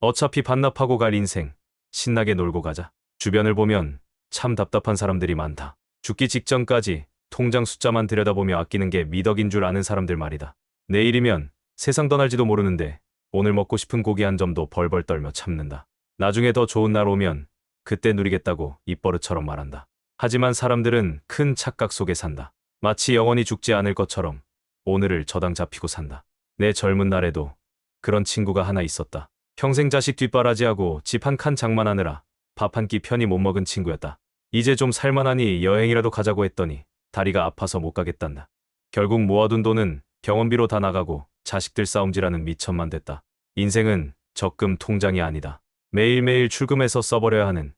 어차피 반납하고 갈 인생. 신나게 놀고 가자. 주변을 보면 참 답답한 사람들이 많다. 죽기 직전까지 통장 숫자만 들여다보며 아끼는 게 미덕인 줄 아는 사람들 말이다. 내일이면 세상 떠날지도 모르는데 오늘 먹고 싶은 고기 한 점도 벌벌 떨며 참는다. 나중에 더 좋은 날 오면 그때 누리겠다고 입버릇처럼 말한다. 하지만 사람들은 큰 착각 속에 산다. 마치 영원히 죽지 않을 것처럼 오늘을 저당 잡히고 산다. 내 젊은 날에도 그런 친구가 하나 있었다. 평생 자식 뒷바라지하고 집 한 칸 장만하느라 밥 한 끼 편히 못 먹은 친구였다. 이제 좀 살만하니 여행이라도 가자고 했더니 다리가 아파서 못 가겠단다. 결국 모아둔 돈은 병원비로 다 나가고 자식들 싸움질하는 미천만 됐다. 인생은 적금 통장이 아니다. 매일매일 출금해서 써버려야 하는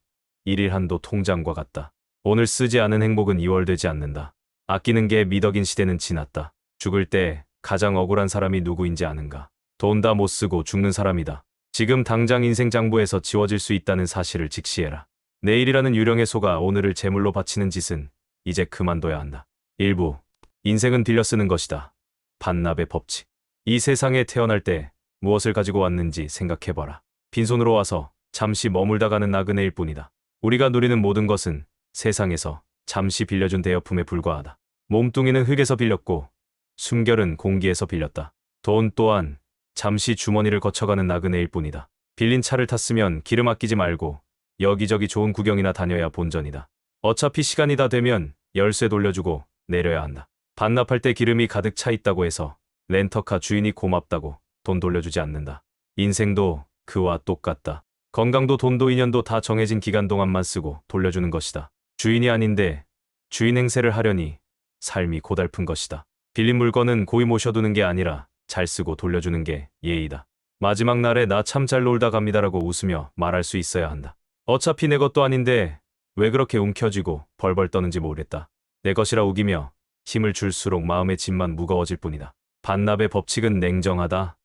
일일 한도 통장과 같다. 오늘 쓰지 않은 행복은 이월되지 않는다. 아끼는 게 미덕인 시대는 지났다. 죽을 때 가장 억울한 사람이 누구인지 아는가? 돈 다 못 쓰고 죽는 사람이다. 지금 당장 인생 장부에서 지워질 수 있다는 사실을 직시해라. 내일이라는 유령의 소가 오늘을 제물로 바치는 짓은 이제 그만둬야 한다. 일부 인생은 빌려 쓰는 것이다. 반납의 법칙. 이 세상에 태어날 때 무엇을 가지고 왔는지 생각해봐라. 빈손으로 와서 잠시 머물다 가는 나그네일 뿐이다. 우리가 누리는 모든 것은 세상에서 잠시 빌려준 대여품에 불과하다. 몸뚱이는 흙에서 빌렸고 숨결은 공기에서 빌렸다. 돈 또한 잠시 주머니를 거쳐가는 나그네일 뿐이다. 빌린 차를 탔으면 기름 아끼지 말고 여기저기 좋은 구경이나 다녀야 본전이다. 어차피 시간이 다 되면 열쇠 돌려주고 내려야 한다. 반납할 때 기름이 가득 차 있다고 해서 렌터카 주인이 고맙다고 돈 돌려주지 않는다. 인생도 그와 똑같다. 건강도 돈도 인연도 다 정해진 기간 동안만 쓰고 돌려주는 것이다. 주인이 아닌데 주인 행세를 하려니 삶이 고달픈 것이다. 빌린 물건은 고이 모셔두는 게 아니라 잘 쓰고 돌려주는 게 예의다. 마지막 날에 나 참 잘 놀다 갑니다라고 웃으며 말할 수 있어야 한다. 어차피 내 것도 아닌데 왜 그렇게 움켜쥐고 벌벌 떠는지 모르겠다. 내 것이라 우기며 힘을 줄수록 마음의 짐만 무거워질 뿐이다. 반납의 법칙은 냉정하다.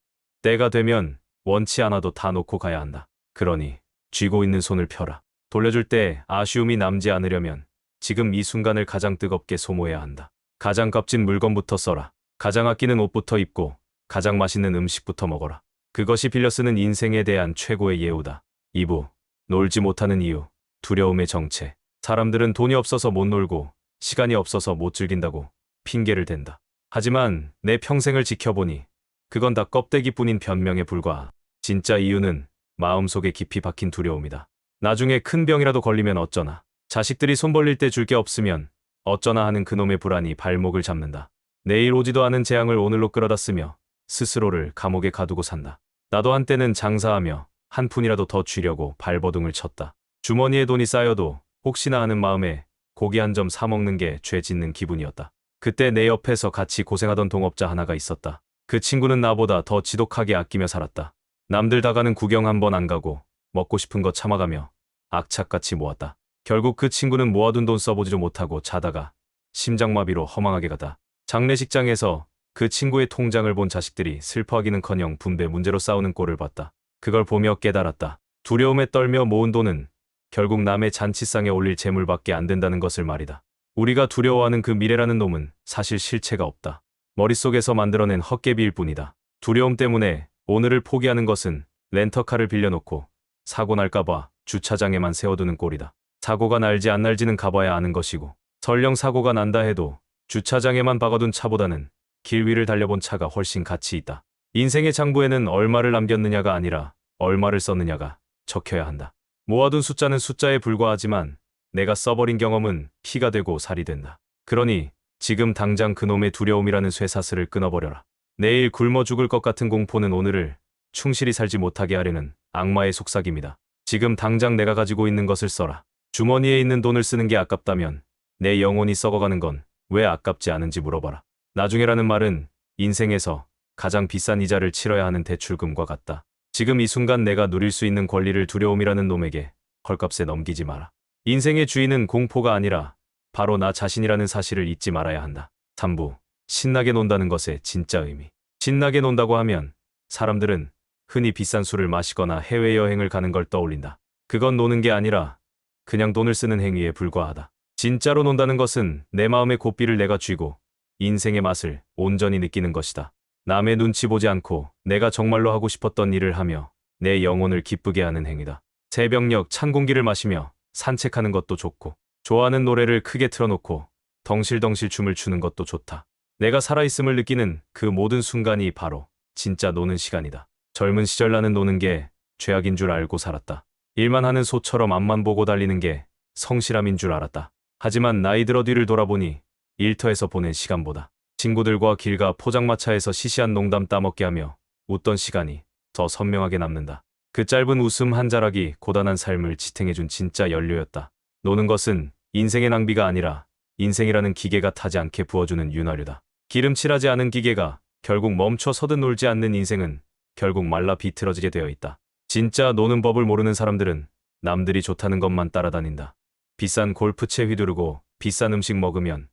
때가 되면 원치 않아도 다 놓고 가야 한다. 그러니 쥐고 있는 손을 펴라. 돌려줄 때 아쉬움이 남지 않으려면 지금 이 순간을 가장 뜨겁게 소모해야 한다. 가장 값진 물건부터 써라. 가장 아끼는 옷부터 입고 가장 맛있는 음식부터 먹어라. 그것이 빌려 쓰는 인생에 대한 최고의 예우다. 2부. 놀지 못하는 이유. 두려움의 정체. 사람들은 돈이 없어서 못 놀고 시간이 없어서 못 즐긴다고 핑계를 댄다. 하지만 내 평생을 지켜보니 그건 다 껍데기뿐인 변명에 불과하. 진짜 이유는 마음속에 깊이 박힌 두려움이다. 나중에 큰 병이라도 걸리면 어쩌나. 자식들이 손 벌릴 때 줄 게 없으면 어쩌나 하는 그놈의 불안이 발목을 잡는다. 내일 오지도 않은 재앙을 오늘로 끌어다 쓰며 스스로를 감옥에 가두고 산다. 나도 한때는 장사하며 한 푼이라도 더 쥐려고 발버둥을 쳤다. 주머니에 돈이 쌓여도 혹시나 하는 마음에 고기 한 점 사먹는 게 죄 짓는 기분이었다. 그때 내 옆에서 같이 고생하던 동업자 하나가 있었다. 그 친구는 나보다 더 지독하게 아끼며 살았다. 남들 다 가는 구경 한 번 안 가고 먹고 싶은 거 참아가며 악착같이 모았다. 결국 그 친구는 모아둔 돈 써보지도 못하고 자다가 심장마비로 허망하게 가다. 장례식장에서 그 친구의 통장을 본 자식들이 슬퍼하기는커녕 분배 문제로 싸우는 꼴을 봤다. 그걸 보며 깨달았다. 두려움에 떨며 모은 돈은 결국 남의 잔치상에 올릴 재물밖에 안 된다는 것을 말이다. 우리가 두려워하는 그 미래라는 놈은 사실 실체가 없다. 머릿속에서 만들어낸 헛개비일 뿐이다. 두려움 때문에 오늘을 포기하는 것은 렌터카를 빌려놓고 사고 날까봐 주차장에만 세워두는 꼴이다. 사고가 날지 안 날지는 가봐야 아는 것이고 설령 사고가 난다 해도 주차장에만 박아둔 차보다는 길 위를 달려본 차가 훨씬 가치 있다. 인생의 장부에는 얼마를 남겼느냐가 아니라 얼마를 썼느냐가 적혀야 한다. 모아둔 숫자는 숫자에 불과하지만 내가 써버린 경험은 피가 되고 살이 된다. 그러니 지금 당장 그놈의 두려움이라는 쇠사슬을 끊어버려라. 내일 굶어 죽을 것 같은 공포는 오늘을 충실히 살지 못하게 하려는 악마의 속삭임이다. 지금 당장 내가 가지고 있는 것을 써라. 주머니에 있는 돈을 쓰는 게 아깝다면 내 영혼이 썩어가는 건 왜 아깝지 않은지 물어봐라. 나중에라는 말은 인생에서 가장 비싼 이자를 치러야 하는 대출금과 같다. 지금 이 순간 내가 누릴 수 있는 권리를 두려움이라는 놈에게 헐값에 넘기지 마라. 인생의 주인은 공포가 아니라 바로 나 자신이라는 사실을 잊지 말아야 한다. 3부. 신나게 논다는 것의 진짜 의미. 신나게 논다고 하면 사람들은 흔히 비싼 술을 마시거나 해외여행을 가는 걸 떠올린다. 그건 노는 게 아니라 그냥 돈을 쓰는 행위에 불과하다. 진짜로 논다는 것은 내 마음의 고삐를 내가 쥐고 인생의 맛을 온전히 느끼는 것이다. 남의 눈치 보지 않고 내가 정말로 하고 싶었던 일을 하며 내 영혼을 기쁘게 하는 행위다. 새벽녘 찬 공기를 마시며 산책하는 것도 좋고, 좋아하는 노래를 크게 틀어놓고 덩실덩실 춤을 추는 것도 좋다. 내가 살아있음을 느끼는 그 모든 순간이 바로 진짜 노는 시간이다. 젊은 시절 나는 노는 게 죄악인 줄 알고 살았다. 일만 하는 소처럼 앞만 보고 달리는 게 성실함인 줄 알았다. 하지만 나이 들어 뒤를 돌아보니 일터에서 보낸 시간보다 친구들과 길가 포장마차에서 시시한 농담 따먹게 하며 웃던 시간이 더 선명하게 남는다. 그 짧은 웃음 한 자락이 고단한 삶을 지탱해준 진짜 연료였다. 노는 것은 인생의 낭비가 아니라 인생이라는 기계가 타지 않게 부어주는 윤활유다. 기름칠하지 않은 기계가 결국 멈춰 서든 놀지 않는 인생은 결국 말라 비틀어지게 되어 있다. 진짜 노는 법을 모르는 사람들은 남들이 좋다는 것만 따라다닌다. 비싼 골프채 휘두르고 비싼 음식 먹으면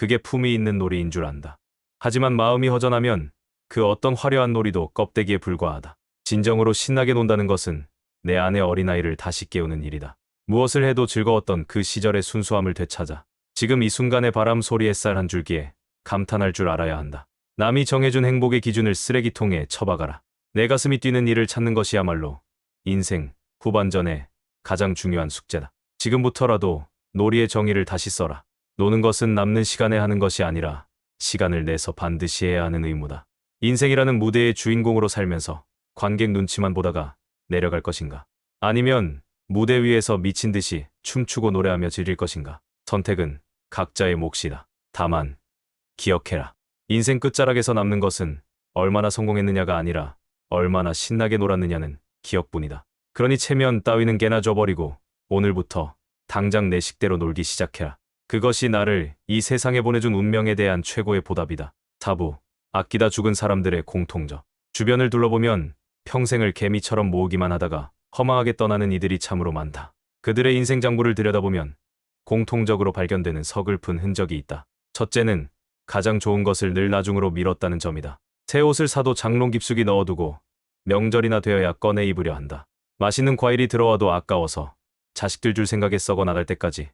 그게 품위 있는 놀이인 줄 안다. 하지만 마음이 허전하면 그 어떤 화려한 놀이도 껍데기에 불과하다. 진정으로 신나게 논다는 것은 내 안의 어린아이를 다시 깨우는 일이다. 무엇을 해도 즐거웠던 그 시절의 순수함을 되찾아 지금 이 순간의 바람 소리 햇살 한 줄기에 감탄할 줄 알아야 한다. 남이 정해준 행복의 기준을 쓰레기통에 처박아라. 내 가슴이 뛰는 일을 찾는 것이야말로 인생 후반전에 가장 중요한 숙제다. 지금부터라도 놀이의 정의를 다시 써라. 노는 것은 남는 시간에 하는 것이 아니라 시간을 내서 반드시 해야 하는 의무다. 인생이라는 무대의 주인공으로 살면서 관객 눈치만 보다가 내려갈 것인가? 아니면 무대 위에서 미친 듯이 춤추고 노래하며 즐길 것인가? 선택은 각자의 몫이다. 다만 기억해라. 인생 끝자락에서 남는 것은 얼마나 성공했느냐가 아니라 얼마나 신나게 놀았느냐는 기억뿐이다. 그러니 체면 따위는 개나 줘버리고 오늘부터 당장 내 식대로 놀기 시작해라. 그것이 나를 이 세상에 보내준 운명에 대한 최고의 보답이다. 타부, 아끼다 죽은 사람들의 공통적. 주변을 둘러보면 평생을 개미처럼 모으기만 하다가 허망하게 떠나는 이들이 참으로 많다. 그들의 인생 장부를 들여다보면 공통적으로 발견되는 서글픈 흔적이 있다. 첫째는 가장 좋은 것을 늘 나중으로 미뤘다는 점이다. 새 옷을 사도 장롱 깊숙이 넣어두고 명절이나 되어야 꺼내 입으려 한다. 맛있는 과일이 들어와도 아까워서 자식들 줄 생각에 썩어 나갈 때까지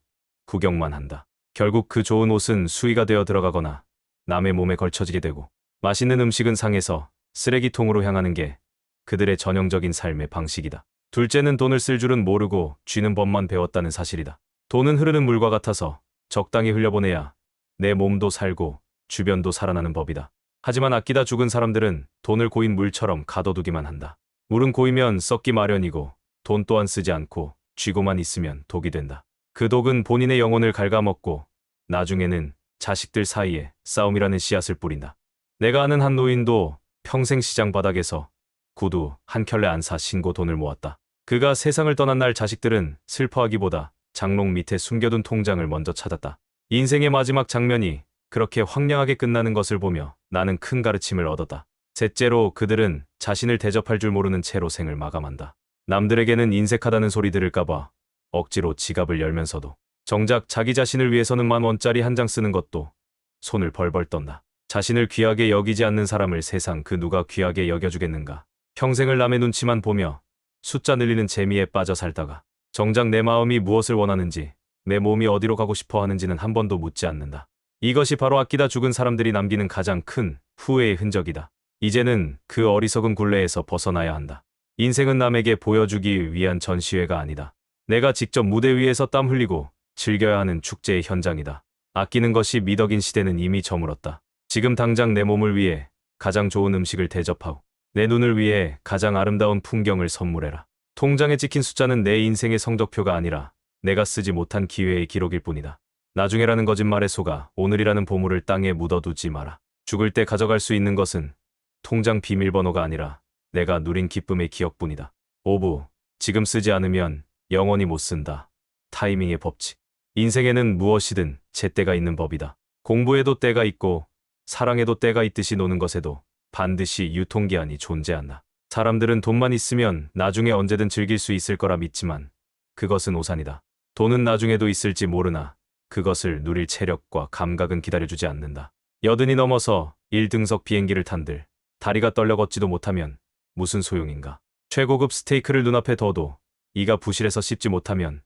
구경만 한다. 결국 그 좋은 옷은 수위가 되어 들어가거나 남의 몸에 걸쳐지게 되고 맛있는 음식은 상해서 쓰레기통으로 향하는 게 그들의 전형적인 삶의 방식이다. 둘째는 돈을 쓸 줄은 모르고 쥐는 법만 배웠다는 사실이다. 돈은 흐르는 물과 같아서 적당히 흘려보내야 내 몸도 살고 주변도 살아나는 법이다. 하지만 아끼다 죽은 사람들은 돈을 고인 물처럼 가둬두기만 한다. 물은 고이면 썩기 마련이고 돈 또한 쓰지 않고 쥐고만 있으면 독이 된다. 그 독은 본인의 영혼을 갉아먹고 나중에는 자식들 사이에 싸움이라는 씨앗을 뿌린다. 내가 아는 한 노인도 평생 시장 바닥에서 구두 한 켤레 안 사 신고 돈을 모았다. 그가 세상을 떠난 날 자식들은 슬퍼하기보다 장롱 밑에 숨겨둔 통장을 먼저 찾았다. 인생의 마지막 장면이 그렇게 황량하게 끝나는 것을 보며 나는 큰 가르침을 얻었다. 셋째로 그들은 자신을 대접할 줄 모르는 채로 생을 마감한다. 남들에게는 인색하다는 소리 들을까봐 억지로 지갑을 열면서도 정작 자기 자신을 위해서는 만 원짜리 한 장 쓰는 것도 손을 벌벌 떤다. 자신을 귀하게 여기지 않는 사람을 세상 그 누가 귀하게 여겨주겠는가. 평생을 남의 눈치만 보며 숫자 늘리는 재미에 빠져 살다가 정작 내 마음이 무엇을 원하는지 내 몸이 어디로 가고 싶어 하는지는 한 번도 묻지 않는다. 이것이 바로 아끼다 죽은 사람들이 남기는 가장 큰 후회의 흔적이다. 이제는 그 어리석은 굴레에서 벗어나야 한다. 인생은 남에게 보여주기 위한 전시회가 아니다. 내가 직접 무대 위에서 땀 흘리고 즐겨야 하는 축제의 현장이다. 아끼는 것이 미덕인 시대는 이미 저물었다. 지금 당장 내 몸을 위해 가장 좋은 음식을 대접하고 내 눈을 위해 가장 아름다운 풍경을 선물해라. 통장에 찍힌 숫자는 내 인생의 성적표가 아니라 내가 쓰지 못한 기회의 기록일 뿐이다. 나중에라는 거짓말에 속아 오늘이라는 보물을 땅에 묻어두지 마라. 죽을 때 가져갈 수 있는 것은 통장 비밀번호가 아니라 내가 누린 기쁨의 기억뿐이다. 오부, 지금 쓰지 않으면 영원히 못 쓴다. 타이밍의 법칙. 인생에는 무엇이든 제때가 있는 법이다. 공부에도 때가 있고 사랑에도 때가 있듯이 노는 것에도 반드시 유통기한이 존재한다. 사람들은 돈만 있으면 나중에 언제든 즐길 수 있을 거라 믿지만 그것은 오산이다. 돈은 나중에도 있을지 모르나 그것을 누릴 체력과 감각은 기다려주지 않는다. 여든이 넘어서 1등석 비행기를 탄들 다리가 떨려 걷지도 못하면 무슨 소용인가. 최고급 스테이크를 눈앞에 둬도 이가 부실해서 씹지 못하면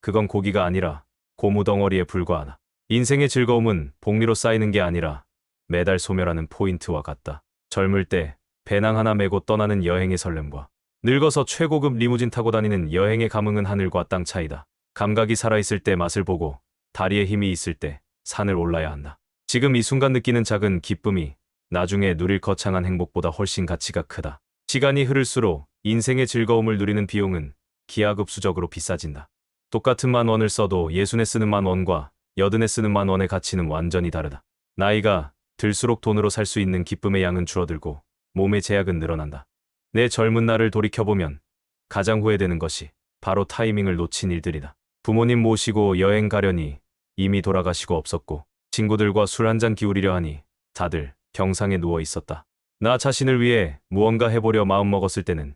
그건 고기가 아니라 고무덩어리에 불과하다. 인생의 즐거움은 복리로 쌓이는 게 아니라 매달 소멸하는 포인트와 같다. 젊을 때 배낭 하나 메고 떠나는 여행의 설렘과 늙어서 최고급 리무진 타고 다니는 여행의 감흥은 하늘과 땅 차이다. 감각이 살아있을 때 맛을 보고 다리에 힘이 있을 때 산을 올라야 한다. 지금 이 순간 느끼는 작은 기쁨이 나중에 누릴 거창한 행복보다 훨씬 가치가 크다. 시간이 흐를수록 인생의 즐거움을 누리는 비용은 기하급수적으로 비싸진다. 똑같은 만 원을 써도 예순에 쓰는 만 원과 여든에 쓰는 만 원의 가치는 완전히 다르다. 나이가 들수록 돈으로 살 수 있는 기쁨의 양은 줄어들고 몸의 제약은 늘어난다. 내 젊은 날을 돌이켜보면 가장 후회되는 것이 바로 타이밍을 놓친 일들이다. 부모님 모시고 여행 가려니 이미 돌아가시고 없었고 친구들과 술 한 잔 기울이려 하니 다들 병상에 누워 있었다. 나 자신을 위해 무언가 해보려 마음먹었을 때는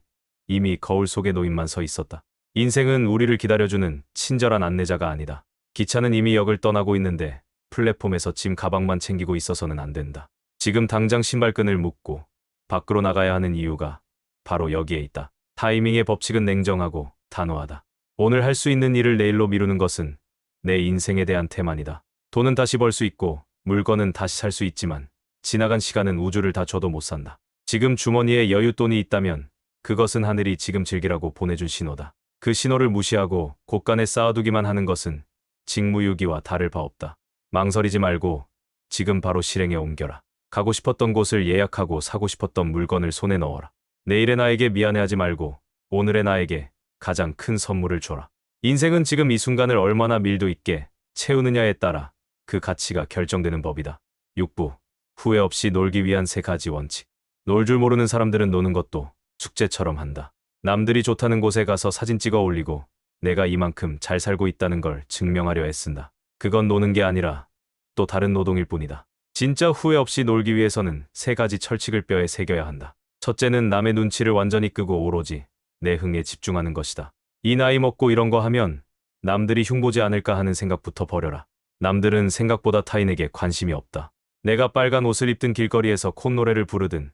이미 거울 속에 노인만 서 있었다. 인생은 우리를 기다려주는 친절한 안내자가 아니다. 기차는 이미 역을 떠나고 있는데 플랫폼에서 짐 가방만 챙기고 있어서는 안 된다. 지금 당장 신발끈을 묶고 밖으로 나가야 하는 이유가 바로 여기에 있다. 타이밍의 법칙은 냉정하고 단호하다. 오늘 할 수 있는 일을 내일로 미루는 것은 내 인생에 대한 태만이다. 돈은 다시 벌 수 있고 물건은 다시 살 수 있지만 지나간 시간은 우주를 다 줘도 못 산다. 지금 주머니에 여윳돈이 있다면 그것은 하늘이 지금 즐기라고 보내준 신호다. 그 신호를 무시하고 곳간에 쌓아두기만 하는 것은 직무유기와 다를 바 없다. 망설이지 말고 지금 바로 실행에 옮겨라. 가고 싶었던 곳을 예약하고 사고 싶었던 물건을 손에 넣어라. 내일의 나에게 미안해하지 말고 오늘의 나에게 가장 큰 선물을 줘라. 인생은 지금 이 순간을 얼마나 밀도 있게 채우느냐에 따라 그 가치가 결정되는 법이다. 6부. 후회 없이 놀기 위한 세 가지 원칙. 놀 줄 모르는 사람들은 노는 것도 숙제처럼 한다. 남들이 좋다는 곳에 가서 사진 찍어 올리고 내가 이만큼 잘 살고 있다는 걸 증명하려 애쓴다. 그건 노는 게 아니라 또 다른 노동일 뿐이다. 진짜 후회 없이 놀기 위해서는 세 가지 철칙을 뼈에 새겨야 한다. 첫째는 남의 눈치를 완전히 끄고 오로지 내 흥에 집중하는 것이다. 이 나이 먹고 이런 거 하면 남들이 흉보지 않을까 하는 생각부터 버려라. 남들은 생각보다 타인에게 관심이 없다. 내가 빨간 옷을 입든 길거리에서 콧노래를 부르든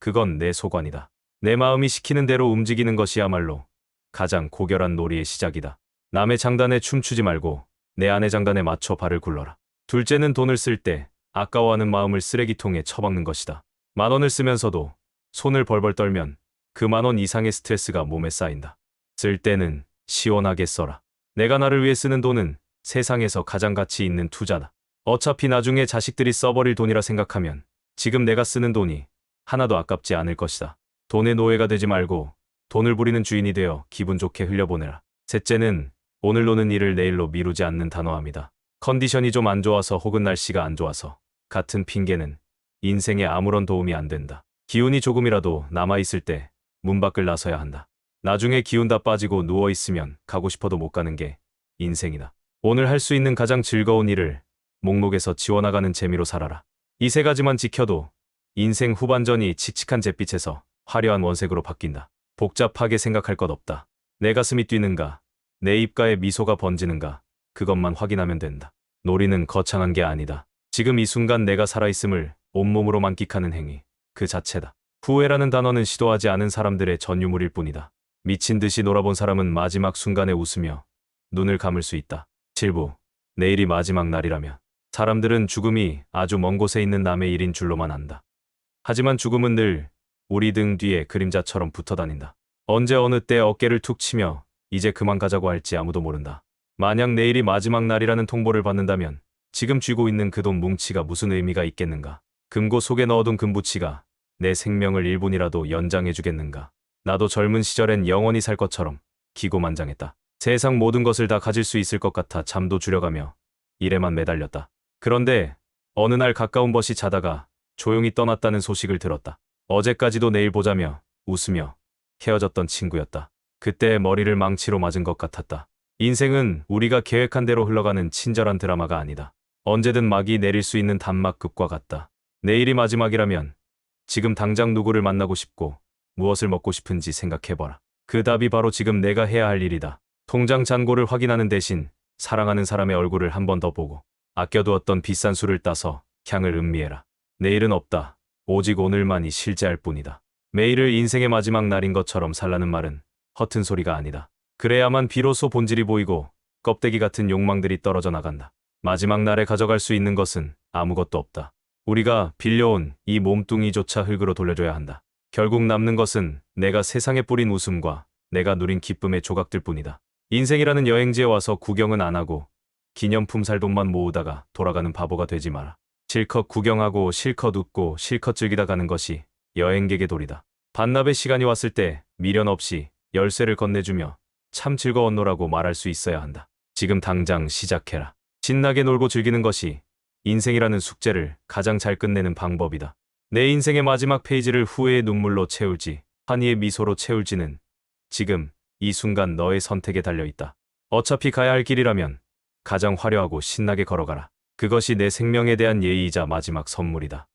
그건 내 소관이다. 내 마음이 시키는 대로 움직이는 것이야말로 가장 고결한 놀이의 시작이다. 남의 장단에 춤추지 말고 내 아내 장단에 맞춰 발을 굴러라. 둘째는 돈을 쓸 때 아까워하는 마음을 쓰레기통에 처박는 것이다. 만 원을 쓰면서도 손을 벌벌 떨면 그 만 원 이상의 스트레스가 몸에 쌓인다. 쓸 때는 시원하게 써라. 내가 나를 위해 쓰는 돈은 세상에서 가장 가치 있는 투자다. 어차피 나중에 자식들이 써버릴 돈이라 생각하면 지금 내가 쓰는 돈이 하나도 아깝지 않을 것이다. 돈의 노예가 되지 말고 돈을 부리는 주인이 되어 기분 좋게 흘려보내라. 셋째는 오늘 노는 일을 내일로 미루지 않는 단호함이다. 컨디션이 좀 안 좋아서 혹은 날씨가 안 좋아서 같은 핑계는 인생에 아무런 도움이 안 된다. 기운이 조금이라도 남아있을 때 문 밖을 나서야 한다. 나중에 기운 다 빠지고 누워있으면 가고 싶어도 못 가는 게 인생이다. 오늘 할 수 있는 가장 즐거운 일을 목록에서 지워나가는 재미로 살아라. 이 세 가지만 지켜도 인생 후반전이 칙칙한 잿빛에서 화려한 원색으로 바뀐다. 복잡하게 생각할 것 없다. 내 가슴이 뛰는가, 내 입가에 미소가 번지는가, 그것만 확인하면 된다. 놀이는 거창한 게 아니다. 지금 이 순간 내가 살아있음을 온몸으로 만끽하는 행위, 그 자체다. 후회라는 단어는 시도하지 않은 사람들의 전유물일 뿐이다. 미친 듯이 놀아본 사람은 마지막 순간에 웃으며 눈을 감을 수 있다. 7부. 내일이 마지막 날이라면 사람들은 죽음이 아주 먼 곳에 있는 남의 일인 줄로만 안다. 하지만 죽음은 늘 우리 등 뒤에 그림자처럼 붙어 다닌다. 언제 어느 때 어깨를 툭 치며 이제 그만 가자고 할지 아무도 모른다. 만약 내일이 마지막 날이라는 통보를 받는다면 지금 쥐고 있는 그 돈 뭉치가 무슨 의미가 있겠는가? 금고 속에 넣어둔 금부치가 내 생명을 1분이라도 연장해 주겠는가? 나도 젊은 시절엔 영원히 살 것처럼 기고만장했다. 세상 모든 것을 다 가질 수 있을 것 같아 잠도 줄여가며 일에만 매달렸다. 그런데 어느 날 가까운 벗이 자다가 조용히 떠났다는 소식을 들었다. 어제까지도 내일 보자며 웃으며 헤어졌던 친구였다. 그때 머리를 망치로 맞은 것 같았다. 인생은 우리가 계획한 대로 흘러가는 친절한 드라마가 아니다. 언제든 막이 내릴 수 있는 단막극과 같다. 내일이 마지막이라면 지금 당장 누구를 만나고 싶고 무엇을 먹고 싶은지 생각해봐라. 그 답이 바로 지금 내가 해야 할 일이다. 통장 잔고를 확인하는 대신 사랑하는 사람의 얼굴을 한 번 더 보고 아껴두었던 비싼 술을 따서 향을 음미해라. 내일은 없다. 오직 오늘만이 실제할 뿐이다. 매일을 인생의 마지막 날인 것처럼 살라는 말은 허튼 소리가 아니다. 그래야만 비로소 본질이 보이고 껍데기 같은 욕망들이 떨어져 나간다. 마지막 날에 가져갈 수 있는 것은 아무것도 없다. 우리가 빌려온 이 몸뚱이조차 흙으로 돌려줘야 한다. 결국 남는 것은 내가 세상에 뿌린 웃음과 내가 누린 기쁨의 조각들 뿐이다. 인생이라는 여행지에 와서 구경은 안 하고 기념품 살 돈만 모으다가 돌아가는 바보가 되지 마라. 실컷 구경하고 실컷 웃고 실컷 즐기다 가는 것이 여행객의 도리다. 반납의 시간이 왔을 때 미련 없이 열쇠를 건네주며 참 즐거웠노라고 말할 수 있어야 한다. 지금 당장 시작해라. 신나게 놀고 즐기는 것이 인생이라는 숙제를 가장 잘 끝내는 방법이다. 내 인생의 마지막 페이지를 후회의 눈물로 채울지, 환희의 미소로 채울지는 지금 이 순간 너의 선택에 달려 있다. 어차피 가야 할 길이라면 가장 화려하고 신나게 걸어가라. 그것이 내 생명에 대한 예의이자 마지막 선물이다.